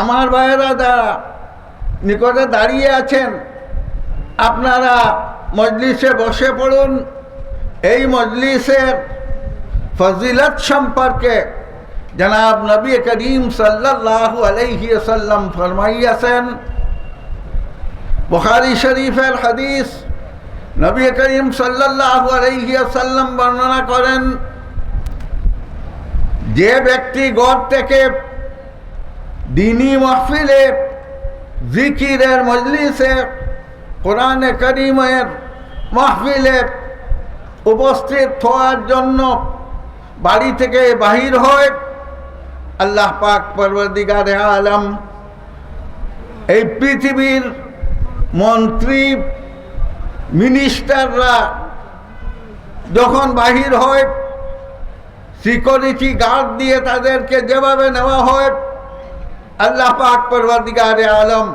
আমার ভাইয়েরা যারা নিকটে দাঁড়িয়ে আছেন, আপনারা মজলিসে বসে পড়ুন। এই মজলিসের ফজিলত সম্পর্কে জনাব নবী করিম সাল্লাল্লাহু আলাইহি সাল্লাম ফরমাইয়াছেন। বুখারী শরীফের হাদিস নবী করিম সাল্লাল্লাহু আলাইহি সাল্লাম বর্ণনা করেন, যে ব্যক্তি গড় থেকে দিনী মাহফিলে জিকিরের মজলিসে কোরআনে করিমের মাহফিলে উপস্থিত হওয়ার জন্য বাড়ি থেকে বাহির হয়। আল্লাহ পাক পরবর্দিগারে আলম এই পৃথিবীর মন্ত্রী, মিনিস্টাররা যখন বাহির হয় সিকিউরিটি গার্ড দিয়ে তাদেরকে যেভাবে নেওয়া হয় আল্লাহ পাক পরবর্দিগারে আলম,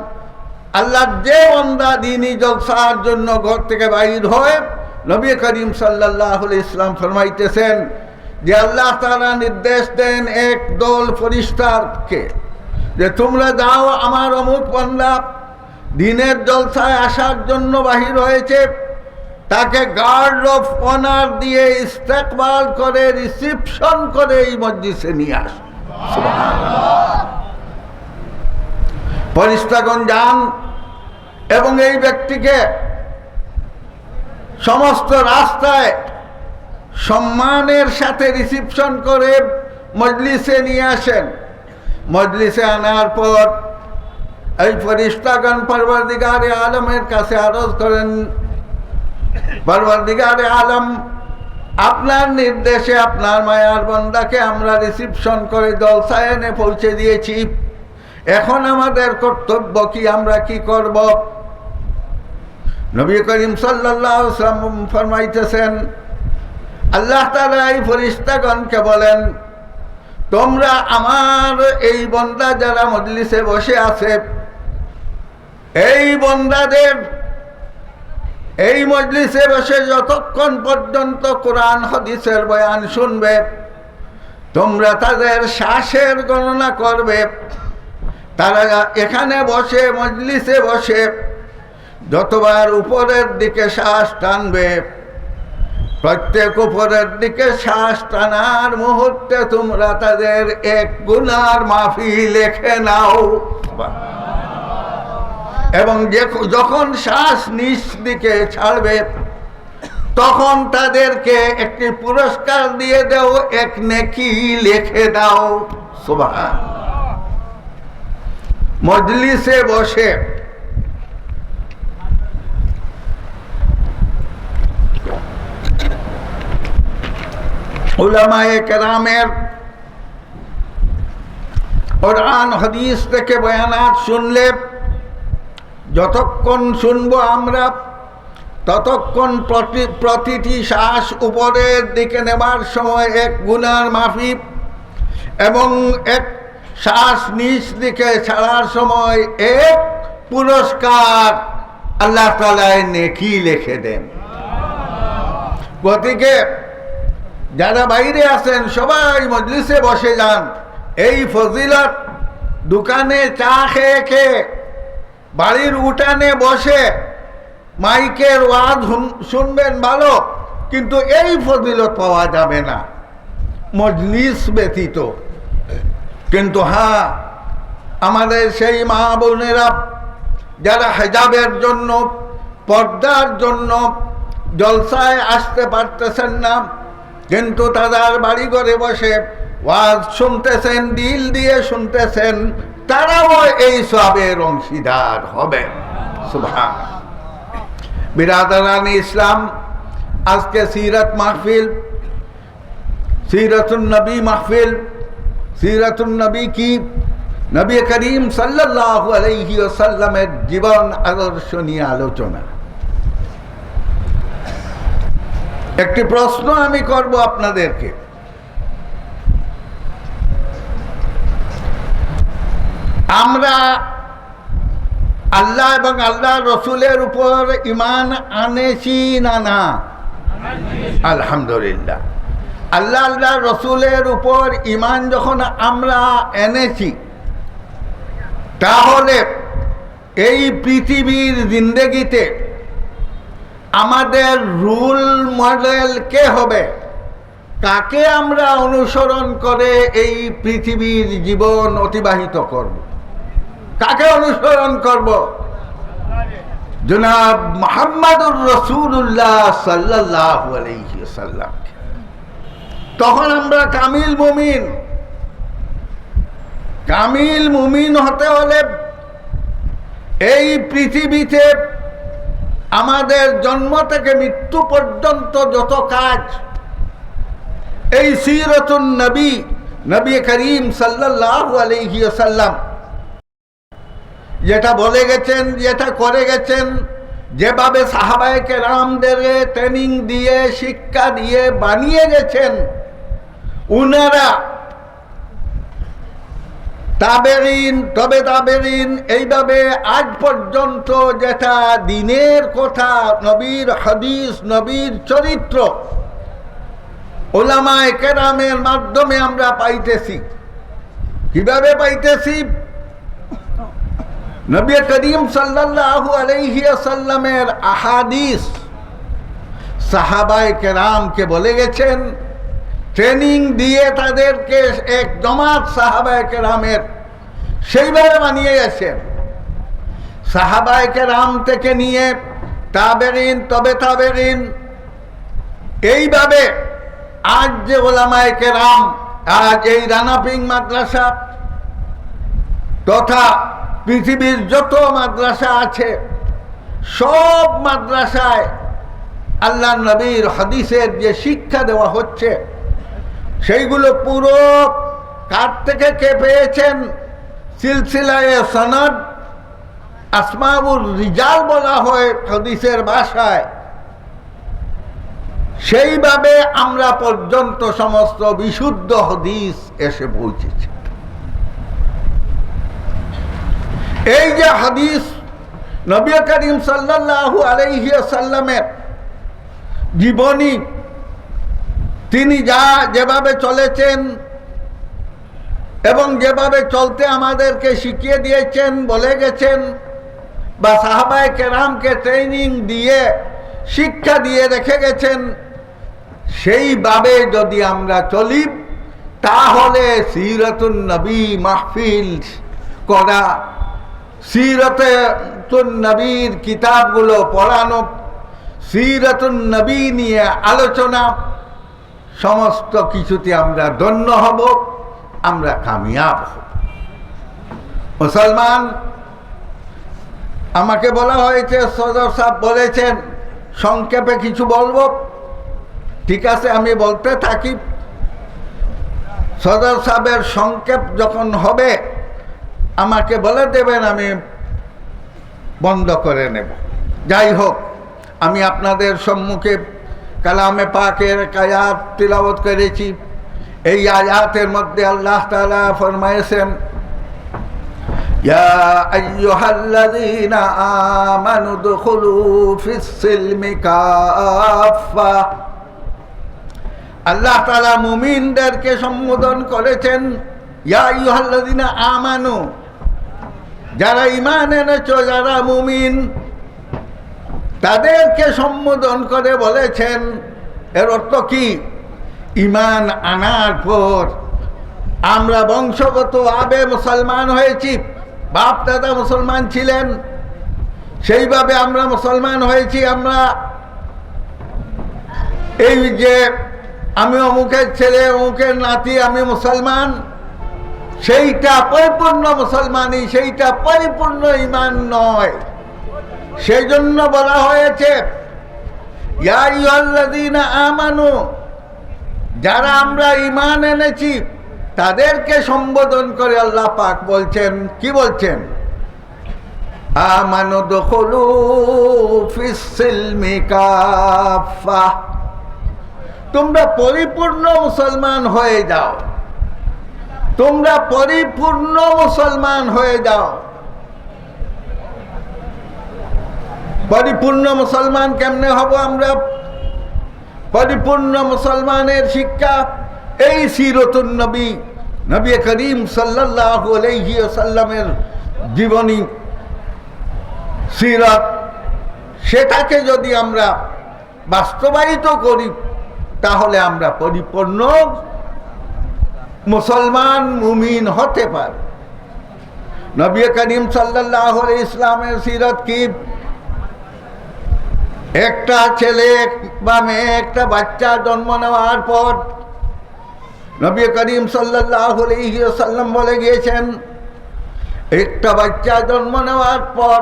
আল্লাহ যে বন্দা দিনই জলসার জন্য ঘর থেকে বাহির হয় নবী করিম সাল্লাহ ইসলাম ফরমাইতেছেন যে আল্লাহ তারা নির্দেশ দেন এক দল ফরিস্তারকে যে তোমরা যাও আমার অমুক বন্দা দিনের জলসায় আসার জন্য বাহির হয়েছে, তাকে গার্ড অফ অনার দিয়ে ইস্তেকবাল করে রিসিপশন করে এই মসজিদে নিয়ে আস। ফরিস্তাগণ যান এবং এই ব্যক্তিকে সমস্ত রাস্তায় সম্মানের সাথে রিসিপশন করে মজলিসে নিয়ে আসেন। মজলিসে আনার পর এই ফরিস্তাগণ পরবর্দিগারে আলমের কাছে আরজ করেন পরবর্দিগারে আলম, আপনার নির্দেশে আপনার মায়ার বন্দাকে আমরা রিসিপশন করে জলসায় এনে পৌঁছে দিয়েছি। এখন আমাদের কর্তব্য কি, আমরা কি করব? নবী করিম সাল্লাহ ফরমাইতেছেন, আল্লাহ তালা এই ফরিস্তাগণকে বলেন, তোমরা আমার এই বন্দা যারা মজলিসে বসে আছে, এই বন্দাদের, এই মজলিসে বসে যতক্ষণ পর্যন্ত কোরআন, হদিসের বয়ান শুনবে, তোমরা তাদের শ্বাসের গণনা করবে। তারা এখানে বসে, মজলিসে বসে, যতবার উপরের দিকে শ্বাস টানবে, প্রত্যেক উপরের দিকে শ্বাস টানার মুহূর্তে তোমরা তাদের এক গুনার মাফি লেখে নাও। এবং যখন শ্বাস নিচ দিকে ছাড়বে, তখন তাদেরকে একটি পুরস্কার দিয়ে দাও, এক নেকি লেখে দাও। সুবাহ মজলিসে বসে। উলামায়ে কেরামের কোরআন, হাদিস থেকে বয়ানাত শুনলে যতক্ষণ শুনব আমরা, ততক্ষণ প্রতি প্রতিটি শ্বাস উপরের দিকে নেবার সময় এক গুনার মাফি এবং এক শ্বাস নিচ দিকে ছাড়ার সময় এক পুরস্কার আল্লাহ তালায় নেকি লিখে দেন। গতিকে যারা বাইরে আছেন, সবাই মজলিসে বসে যান। এই ফজিলত দোকানে চা খেয়ে খেয়ে বাড়ির উঠানে বসে মাইকের ওয়াজ শুনবেন ভালো, কিন্তু এই ফজিলত পাওয়া যাবে না। মজলিস ব্যতীত। কিন্তু হ্যাঁ আমাদের সেই মা বোনেরা যারা হেজাবের জন্য, পর্দার জন্য জলসায় আসতে পারতেছেন না, কিন্তু তাদের বাড়ি ঘরে বসে ওয়াজ শুনতেছেন, দিল দিয়ে শুনতেছেন, তারাও এই সবের অংশীদার হবে সুভান ইসলাম, আজকে সিরত মাহফিল সিরতুল নবী মাহফিল নবী কি? নবী করিম জীবন আলোচনা। একটি প্রশ্ন আমি করব আপনাদেরকে। আমরা আল্লাহ এবং আল্লাহ রসুলের উপর ইমান আনেছি না না? আলহামদুলিল্লাহ। আল্লাহ আল্লাহ রসুলের উপর ইমান যখন আমরা এনেছি, তাহলে এই পৃথিবীর জিন্দেগিতে আমাদের রুল মডেল কে হবে? কাকে আমরা অনুসরণ করে এই পৃথিবীর জীবন অতিবাহিত করব? কাকে অনুসরণ করব? জনাব মোহাম্মদুর রসুল্লাহ সাল্লাহ সাল্লাম তখন আমরা কামিল মুমিন। কামিল মুমিন হতে হলে এই পৃথিবীতে আমাদের জন্ম থেকে মৃত্যু পর্যন্ত যত কাজ, এই সিরতুন নবী নবী করিম সাল্লাহ আলহিসাল্লাম যেটা বলে গেছেন, যেটা করে গেছেন, যেভাবে সাহাবায়কে রামদের ট্রেনিং দিয়ে, শিক্ষা দিয়ে বানিয়ে গেছেন উনারা তাবেরিন, তবে তাবেরিন, এইভাবে আজ পর্যন্ত যেটা দিনের কথা, নবীর হাদিস, নবীর চরিত্র ওলামায় কেরামের মাধ্যমে আমরা পাইতেছি। কীভাবে পাইতেছি? নবী করিম সাল্লাল্লাহু আলাইহি সাল্লামের আহাদিস সাহাবায় কেরামকে বলে গেছেন ট্রেনিং দিয়ে তাদেরকে এক জমাত সাহাবায় কেরামের সেইভাবে বানিয়ে গেছেন সাহাবায় কেরাম থেকে নিয়ে তাবেরিন তবে তাবেরিন এইভাবে আজ যে ওলামায় কেরাম, আজ এই রানাপিং মাদ্রাসা তথা পৃথিবীর যত মাদ্রাসা আছে, সব মাদ্রাসায় আল্লাহ নবীর হাদিসের যে শিক্ষা দেওয়া হচ্ছে সেইগুলো পুরো কার থেকে কে পেয়েছেন সিলসিলায় সনদ আসমাবুর রিজাল বলা হয় হদিসের ভাষায়। সেইভাবে আমরা পর্যন্ত সমস্ত বিশুদ্ধ হদিস এসে পৌঁছেছে। এই যে হাদিস নবী করিম সাল্লাল্লাহু আলাইহি সাল্লামের জীবনী তিনি যা যেভাবে চলেছেন এবং যেভাবে চলতে আমাদেরকে শিখিয়ে দিয়েছেন, বলে গেছেন, বা সাহাবায় কেরামকে ট্রেনিং দিয়ে, শিক্ষা দিয়ে রেখে গেছেন, সেইভাবে যদি আমরা চলি, তাহলে সিরতুন নবী মাহফিল করা সিরতে নবীর কিতাবগুলো পড়ানো, সিরতুন নবী নিয়ে আলোচনা সমস্ত কিছুতে আমরা ধন্য হব, আমরা কামিয়াব হব। মুসলমান, আমাকে বলা হয়েছে, সদর সাহেব বলেছেন, সংক্ষেপে কিছু বলব? ঠিক আছে, আমি বলতে থাকি। সদর সাহেবের সংক্ষেপ যখন হবে, আমাকে বলে দেবেন, আমি বন্ধ করে নেব। যাই হোক, আমি আপনাদের সম্মুখে কালামে পাকের কায়াত তিলাবত করেছি এই আয়াতের মধ্যে আল্লাহ তালা ফরমাইছেন يا أيها الذين آمنوا ادخلوا في السلم كافة আল্লাহ তালা মুমিনদেরকে সম্বোধন করেছেন ইয়া ইহাল্লাদিনা আমানু যারা ইমান এনেছো যারা মুমিন তাদেরকে সম্বোধন করে বলেছেন, এর অর্থ কি? ইমান আনার পর আমরা বংশগত আবে মুসলমান হয়েছি, বাপ দাদা মুসলমান ছিলেন, সেইভাবে আমরা মুসলমান হয়েছি আমরা। এই যে আমি অমুকের ছেলে, অমুকের নাতি, আমি মুসলমান, সেইটা পরিপূর্ণ মুসলমানই, সেইটা পরিপূর্ণ ইমান নয়। সেই জন্য বলা হয়েছে আমানু, যারা আমরা ইমান এনেছি, তাদেরকে সম্বোধন করে আল্লাহ পাক বলছেন, কি বলছেন? আমানু দখলু তোমরা পরিপূর্ণ মুসলমান হয়ে যাও। তোমরা পরিপূর্ণ মুসলমান হয়ে যাও। পরিপূর্ণ মুসলমান কেমনে হব আমরা? পরিপূর্ণ মুসলমানের শিক্ষা এই সিরতুন নবী নবী করিম সাল্লাহ সাল্লামের জীবনী সিরত। সেটাকে যদি আমরা বাস্তবায়িত করি, তাহলে আমরা পরিপূর্ণ মুসলমান মুমিন হতে পারে। নবী করিম সাল্লাহ ইসলামের সিরত কি? একটা ছেলে বা মেয়ে একটা বাচ্চা জন্ম নেওয়ার পর নবী করিম সাল্লাহ সাল্লাম বলে গিয়েছেন, একটা বাচ্চা জন্ম নেওয়ার পর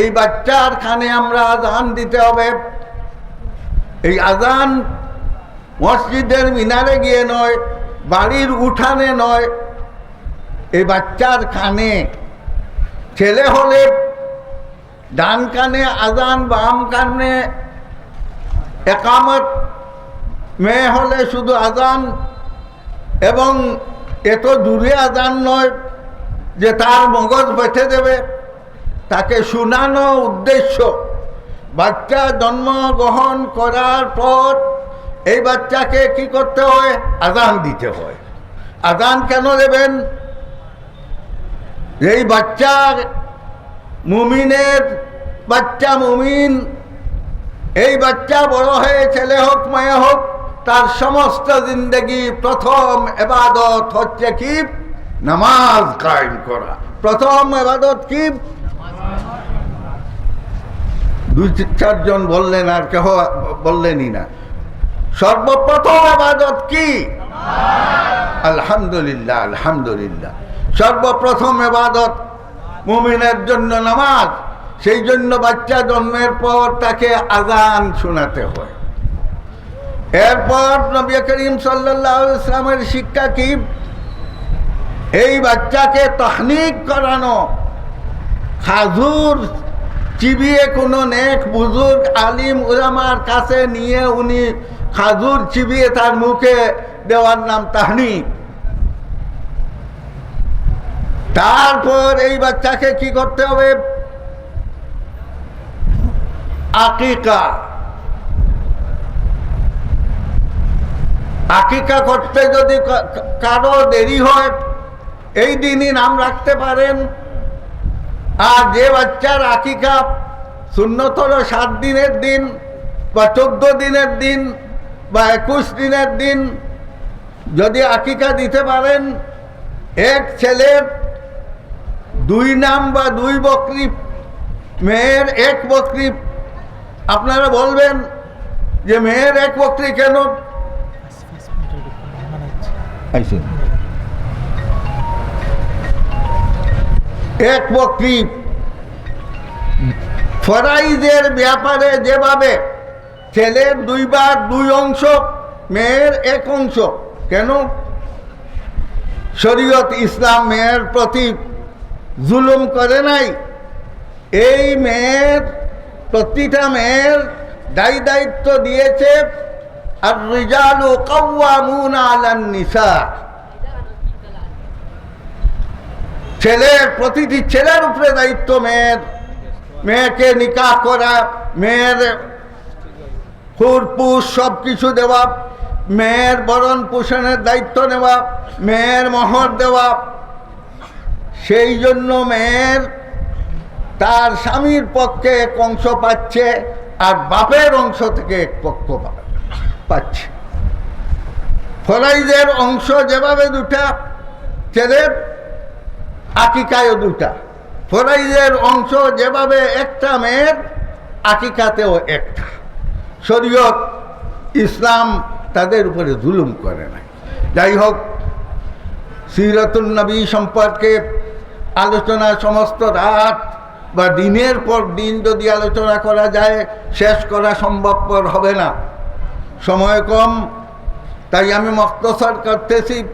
এই বাচ্চার খানে আমরা আজান দিতে হবে। এই আজান মসজিদের মিনারে গিয়ে নয়, বাড়ির উঠানে নয়, এই বাচ্চার কানে ছেলে হলে ডান কানে আজান, বাম কানে একামত। মেয়ে হলে শুধু আজান, এবং এত দূরে আজান নয় যে তার মগজ বেঁচে দেবে। তাকে শোনানো উদ্দেশ্য, বাচ্চা জন্মগ্রহণ করার পর এই বাচ্চাকে কি করতে হয়? আজান দিতে হয়। আজান কেন দেবেন? এই বাচ্চা মুমিনের বাচ্চা মুমিন, এই বাচ্চা বড় হয়ে ছেলে হোক, মেয়ে হোক, তার সমস্ত জিন্দগি প্রথম এবাদত হচ্ছে কি? নামাজ কায়েম করা। প্রথম এবাদত কি? দুই চারজন বললেন আর কেহ বললেনই না। সর্বপ্রথম আবাদত কি? আলহামদুলিল্লাহ আলহামদুলিল্লাহ। সর্বপ্রথম এবাদত মুমিনের জন্য নামাজ, সেই জন্য বাচ্চা জন্মের পর তাকে আজান শোনাতে হয়। এরপর নবী করিম সাল্লাহ ইসলামের শিক্ষা কি? এই বাচ্চাকে তখনিক করানো। খাজুর চিবিয়ে কোনো নেক বুজুর্গ আলিম উলামার কাছে নিয়ে উনি খাজুর চিবিয়ে তার মুখে দেওয়ার নাম তাহনিক। তারপর এই বাচ্চাকে কি করতে হবে? আকিকা। আকিকা করতে যদি কারও দেরি হয়, এই দিনই নাম রাখতে পারেন। আর যে বাচ্চার আকিকা শূন্যত হলো সাত দিনের দিন বা চোদ্দ দিনের দিন বা একুশ দিনের দিন যদি আকিকা দিতে পারেন, এক ছেলের দুই নাম বা দুই বকরি মেয়ের এক বকরি আপনারা বলবেন যে মেয়ের এক বকরি কেন? এক বকরি ফরাইজের ব্যাপারে যেভাবে ছেলের দুইবার দুই অংশ, মেয়ের এক অংশ, কেন? শরীয়ত ইসলাম মেয়ের প্রতি জুলুম করে নাই। এই মেয়ের, প্রতিটা মেয়ের দায়ী দায়িত্ব দিয়েছে আর রিজালু কাওয়ামুন আলান নিসা ছেলের, প্রতিটি ছেলের উপরে দায়িত্ব মেয়ের। মেয়েকে নিকাহ করা, মেয়ের হুরপুষ সব কিছু দেওয়া, মেয়ের বরণ পোষণের দায়িত্ব নেওয়া, মেয়ের মহর দেওয়া সেই জন্য মেয়ের তার স্বামীর পক্ষে এক অংশ পাচ্ছে আর বাপের অংশ থেকে এক পক্ষ পাচ্ছে। ফরাইজের অংশ যেভাবে দুটা, ছেলের আকিকায়ও দুটা। ফরাইজের অংশ যেভাবে একটা মেয়ের আকিকাতেও একটা। শরীয়ত ইসলাম তাদের উপরে জুলুম করে না যাই হোক সিরতুল নবী সম্পর্কে আলোচনা সমস্ত রাত বা দিনের পর দিন যদি আলোচনা করা যায়, শেষ করা সম্ভবপর হবে না। সময় কম, তাই আমি মক্তসর করতেছি।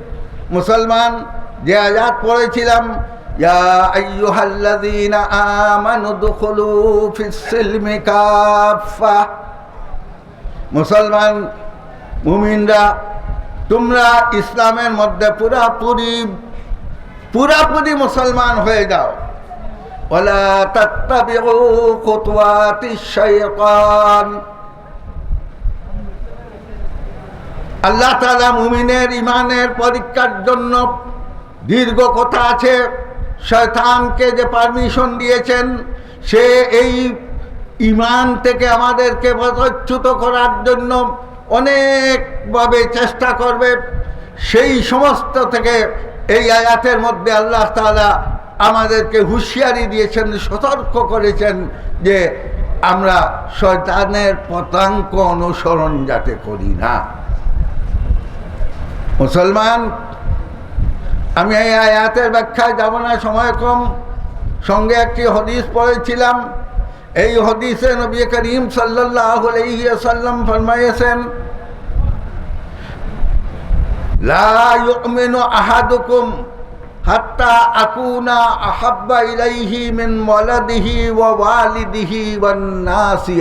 মুসলমান, যে আজাদ পড়েছিলাম মুসলমান, মুমিনরা, তোমরা ইসলামের মধ্যে পুরাপুরি পুরাপুরি মুসলমান হয়ে যাও। ওলা আল্লাহ তাআলা মুমিনের ইমানের পরীক্ষার জন্য দীর্ঘ কথা আছে। শয়তানকে যে পারমিশন দিয়েছেন, সে এই ইমান থেকে আমাদেরকে পদচ্যুত করার জন্য অনেকভাবে চেষ্টা করবে। সেই সমস্ত থেকে এই আয়াতের মধ্যে আল্লাহ তাআলা আমাদেরকে হুঁশিয়ারি দিয়েছেন, সতর্ক করেছেন যে আমরা শয়তানের পতাঙ্ক অনুসরণ যাতে করি না। মুসলমান, আমি এই আয়াতের ব্যাখ্যায় যাব না, সময় কম। সঙ্গে একটি হদিস পড়েছিলাম। এই হদিসে নবী করিম সাল্লাহ সাল্লাম ফরমাইয়েছেন আহাদুকুম হাত্তা আকুনা আহাব্বা ইলাইহি মিন ওয়ালাদিহি ওয়া ওয়ালিদিহি ওয়ান নাসি